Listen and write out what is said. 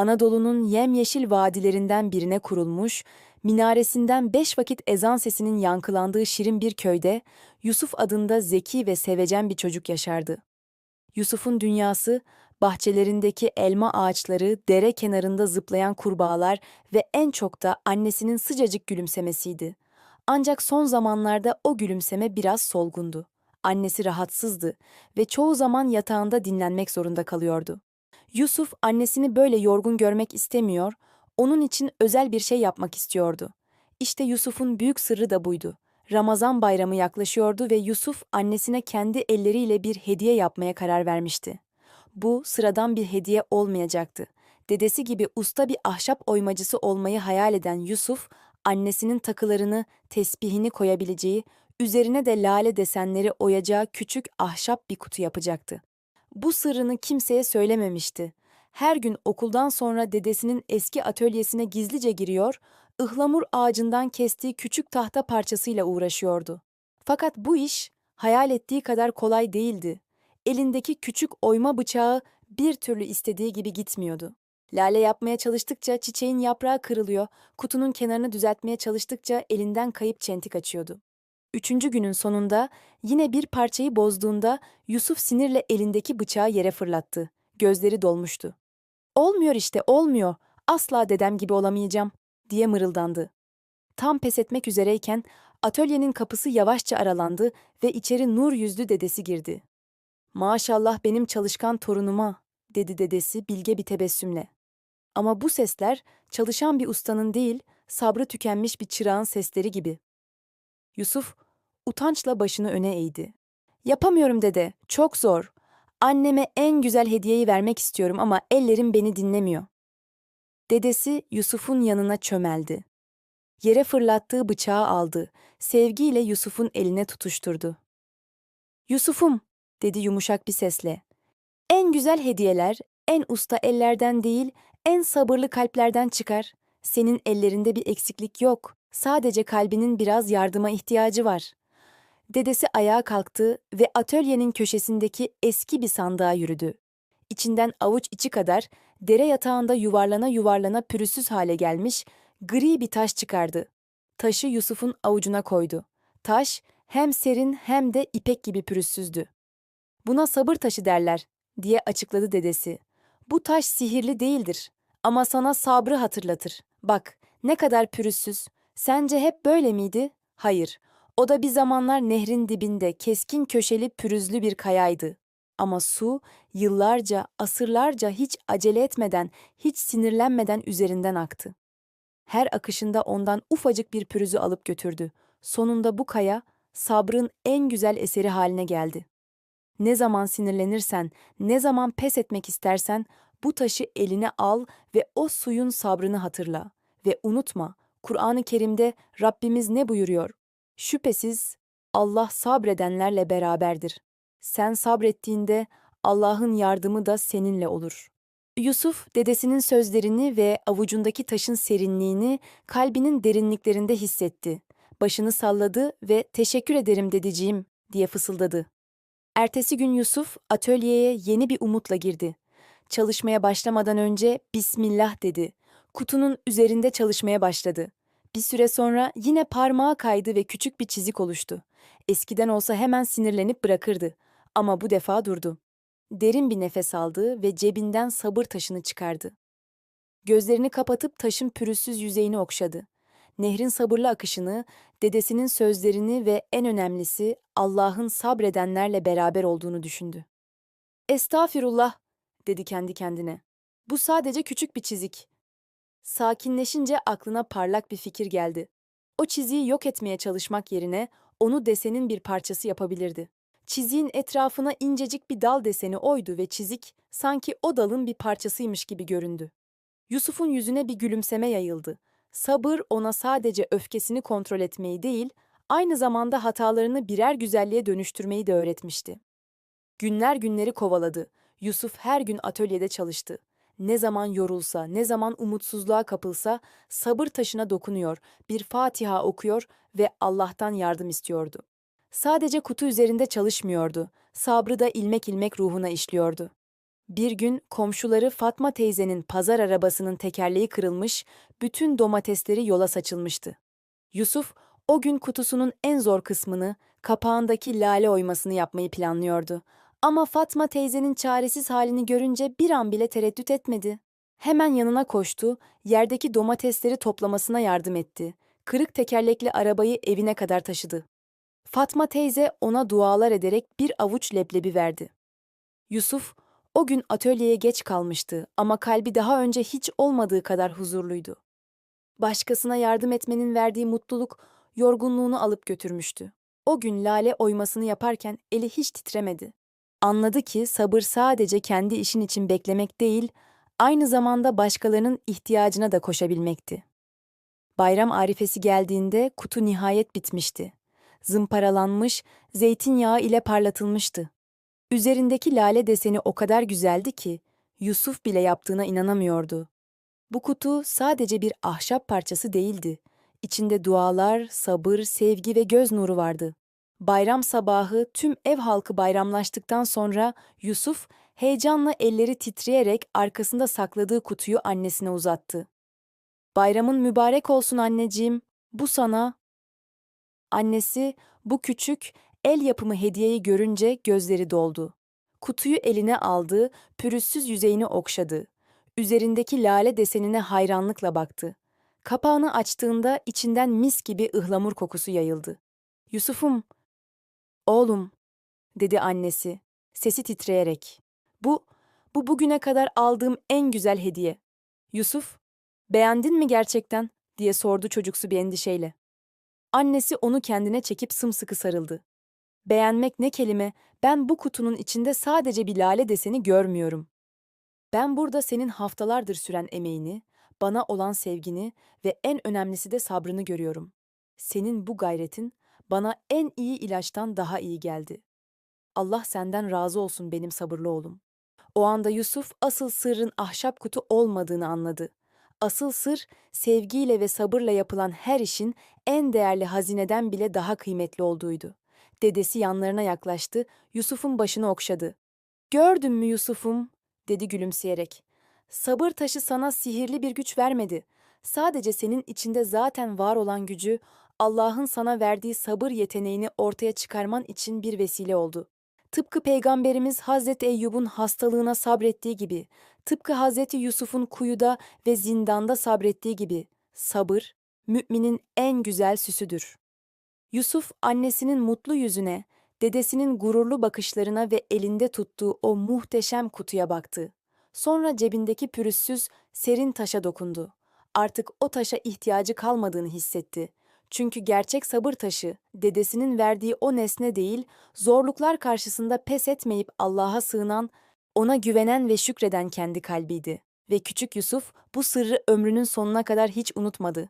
Anadolu'nun yemyeşil vadilerinden birine kurulmuş, minaresinden beş vakit ezan sesinin yankılandığı şirin bir köyde, Yusuf adında zeki ve sevecen bir çocuk yaşardı. Yusuf'un dünyası, bahçelerindeki elma ağaçları, dere kenarında zıplayan kurbağalar ve en çok da annesinin sıcacık gülümsemesiydi. Ancak son zamanlarda o gülümseme biraz solgundu. Annesi rahatsızdı ve çoğu zaman yatağında dinlenmek zorunda kalıyordu. Yusuf annesini böyle yorgun görmek istemiyor, onun için özel bir şey yapmak istiyordu. İşte Yusuf'un büyük sırrı da buydu. Ramazan bayramı yaklaşıyordu ve Yusuf annesine kendi elleriyle bir hediye yapmaya karar vermişti. Bu sıradan bir hediye olmayacaktı. Dedesi gibi usta bir ahşap oymacısı olmayı hayal eden Yusuf, annesinin takılarını, tesbihini koyabileceği, üzerine de lale desenleri oyacağı küçük ahşap bir kutu yapacaktı. Bu sırrını kimseye söylememişti. Her gün okuldan sonra dedesinin eski atölyesine gizlice giriyor, ıhlamur ağacından kestiği küçük tahta parçasıyla uğraşıyordu. Fakat bu iş hayal ettiği kadar kolay değildi. Elindeki küçük oyma bıçağı bir türlü istediği gibi gitmiyordu. Lale yapmaya çalıştıkça çiçeğin yaprağı kırılıyor, kutunun kenarını düzeltmeye çalıştıkça elinden kayıp çentik açıyordu. Üçüncü günün sonunda yine bir parçayı bozduğunda Yusuf sinirle elindeki bıçağı yere fırlattı. Gözleri dolmuştu. Olmuyor işte, olmuyor. Asla dedem gibi olamayacağım, diye mırıldandı. Tam pes etmek üzereyken atölyenin kapısı yavaşça aralandı ve içeri nur yüzlü dedesi girdi. Maşallah benim çalışkan torunuma, dedi dedesi bilge bir tebessümle. Ama bu sesler çalışan bir ustanın değil, sabrı tükenmiş bir çırağın sesleri gibi. Yusuf utançla başını öne eğdi. Yapamıyorum dede, çok zor. Anneme en güzel hediyeyi vermek istiyorum ama ellerim beni dinlemiyor. Dedesi Yusuf'un yanına çömeldi. Yere fırlattığı bıçağı aldı. Sevgiyle Yusuf'un eline tutuşturdu. Yusuf'um, dedi yumuşak bir sesle. En güzel hediyeler, en usta ellerden değil, en sabırlı kalplerden çıkar. Senin ellerinde bir eksiklik yok. Sadece kalbinin biraz yardıma ihtiyacı var. Dedesi ayağa kalktı ve atölyenin köşesindeki eski bir sandığa yürüdü. İçinden avuç içi kadar dere yatağında yuvarlana yuvarlana pürüzsüz hale gelmiş gri bir taş çıkardı. Taşı Yusuf'un avucuna koydu. Taş hem serin hem de ipek gibi pürüzsüzdü. Buna sabır taşı derler diye açıkladı dedesi. Bu taş sihirli değildir ama sana sabrı hatırlatır. Bak ne kadar pürüzsüz. Sence hep böyle miydi? Hayır. O da bir zamanlar nehrin dibinde keskin köşeli pürüzlü bir kayaydı. Ama su yıllarca, asırlarca hiç acele etmeden, hiç sinirlenmeden üzerinden aktı. Her akışında ondan ufacık bir pürüzü alıp götürdü. Sonunda bu kaya sabrın en güzel eseri haline geldi. Ne zaman sinirlenirsen, ne zaman pes etmek istersen bu taşı eline al ve o suyun sabrını hatırla ve unutma Kur'an-ı Kerim'de Rabbimiz ne buyuruyor? Şüphesiz Allah sabredenlerle beraberdir. Sen sabrettiğinde Allah'ın yardımı da seninle olur. Yusuf dedesinin sözlerini ve avucundaki taşın serinliğini kalbinin derinliklerinde hissetti. Başını salladı ve teşekkür ederim dedeciğim diye fısıldadı. Ertesi gün Yusuf atölyeye yeni bir umutla girdi. Çalışmaya başlamadan önce Bismillah dedi. Kutunun üzerinde çalışmaya başladı. Bir süre sonra yine parmağı kaydı ve küçük bir çizik oluştu. Eskiden olsa hemen sinirlenip bırakırdı. Ama bu defa durdu. Derin bir nefes aldı ve cebinden sabır taşını çıkardı. Gözlerini kapatıp taşın pürüzsüz yüzeyini okşadı. Nehrin sabırlı akışını, dedesinin sözlerini ve en önemlisi Allah'ın sabredenlerle beraber olduğunu düşündü. Estağfirullah, dedi kendi kendine. Bu sadece küçük bir çizik. Sakinleşince aklına parlak bir fikir geldi. O çiziyi yok etmeye çalışmak yerine onu desenin bir parçası yapabilirdi. Çiziğin etrafına incecik bir dal deseni oydu ve çizik sanki o dalın bir parçasıymış gibi göründü. Yusuf'un yüzüne bir gülümseme yayıldı. Sabır ona sadece öfkesini kontrol etmeyi değil, aynı zamanda hatalarını birer güzelliğe dönüştürmeyi de öğretmişti. Günler günleri kovaladı. Yusuf her gün atölyede çalıştı. Ne zaman yorulsa, ne zaman umutsuzluğa kapılsa sabır taşına dokunuyor, bir Fatiha okuyor ve Allah'tan yardım istiyordu. Sadece kutu üzerinde çalışmıyordu, sabrı da ilmek ilmek ruhuna işliyordu. Bir gün komşuları Fatma teyzenin pazar arabasının tekerleği kırılmış, bütün domatesleri yola saçılmıştı. Yusuf, o gün kutusunun en zor kısmını, kapağındaki lale oymasını yapmayı planlıyordu. Ama Fatma teyzenin çaresiz halini görünce bir an bile tereddüt etmedi. Hemen yanına koştu, yerdeki domatesleri toplamasına yardım etti. Kırık tekerlekli arabayı evine kadar taşıdı. Fatma teyze ona dualar ederek bir avuç leblebi verdi. Yusuf, o gün atölyeye geç kalmıştı ama kalbi daha önce hiç olmadığı kadar huzurluydu. Başkasına yardım etmenin verdiği mutluluk yorgunluğunu alıp götürmüştü. O gün lale oymasını yaparken eli hiç titremedi. Anladı ki sabır sadece kendi işin için beklemek değil, aynı zamanda başkalarının ihtiyacına da koşabilmekti. Bayram arifesi geldiğinde kutu nihayet bitmişti. Zımparalanmış, zeytinyağı ile parlatılmıştı. Üzerindeki lale deseni o kadar güzeldi ki Yusuf bile yaptığına inanamıyordu. Bu kutu sadece bir ahşap parçası değildi. İçinde dualar, sabır, sevgi ve göz nuru vardı. Bayram sabahı tüm ev halkı bayramlaştıktan sonra Yusuf heyecanla elleri titreyerek arkasında sakladığı kutuyu annesine uzattı. Bayramın mübarek olsun anneciğim. Bu sana. Annesi bu küçük el yapımı hediyeyi görünce gözleri doldu. Kutuyu eline aldı, pürüzsüz yüzeyini okşadı. Üzerindeki lale desenine hayranlıkla baktı. Kapağını açtığında içinden mis gibi ıhlamur kokusu yayıldı. Yusuf'um, oğlum, dedi annesi, sesi titreyerek. Bu, bu bugüne kadar aldığım en güzel hediye. Yusuf, beğendin mi gerçekten? diye sordu çocuksu bir endişeyle. Annesi onu kendine çekip sımsıkı sarıldı. Beğenmek ne kelime, ben bu kutunun içinde sadece bir lale deseni görmüyorum. Ben burada senin haftalardır süren emeğini, bana olan sevgini ve en önemlisi de sabrını görüyorum. Senin bu gayretin bana en iyi ilaçtan daha iyi geldi. Allah senden razı olsun benim sabırlı oğlum. O anda Yusuf asıl sırrın ahşap kutu olmadığını anladı. Asıl sır sevgiyle ve sabırla yapılan her işin en değerli hazineden bile daha kıymetli olduğuydu. Dedesi yanlarına yaklaştı, Yusuf'un başını okşadı. Gördün mü Yusuf'um? dedi gülümseyerek. Sabır taşı sana sihirli bir güç vermedi. Sadece senin içinde zaten var olan gücü, Allah'ın sana verdiği sabır yeteneğini ortaya çıkarman için bir vesile oldu. Tıpkı Peygamberimiz Hazreti Eyyub'un hastalığına sabrettiği gibi, tıpkı Hazreti Yusuf'un kuyuda ve zindanda sabrettiği gibi, sabır, müminin en güzel süsüdür. Yusuf annesinin mutlu yüzüne, dedesinin gururlu bakışlarına ve elinde tuttuğu o muhteşem kutuya baktı. Sonra cebindeki pürüzsüz, serin taşa dokundu. Artık o taşa ihtiyacı kalmadığını hissetti. Çünkü gerçek sabır taşı, dedesinin verdiği o nesne değil, zorluklar karşısında pes etmeyip Allah'a sığınan, ona güvenen ve şükreden kendi kalbiydi. Ve küçük Yusuf bu sırrı ömrünün sonuna kadar hiç unutmadı.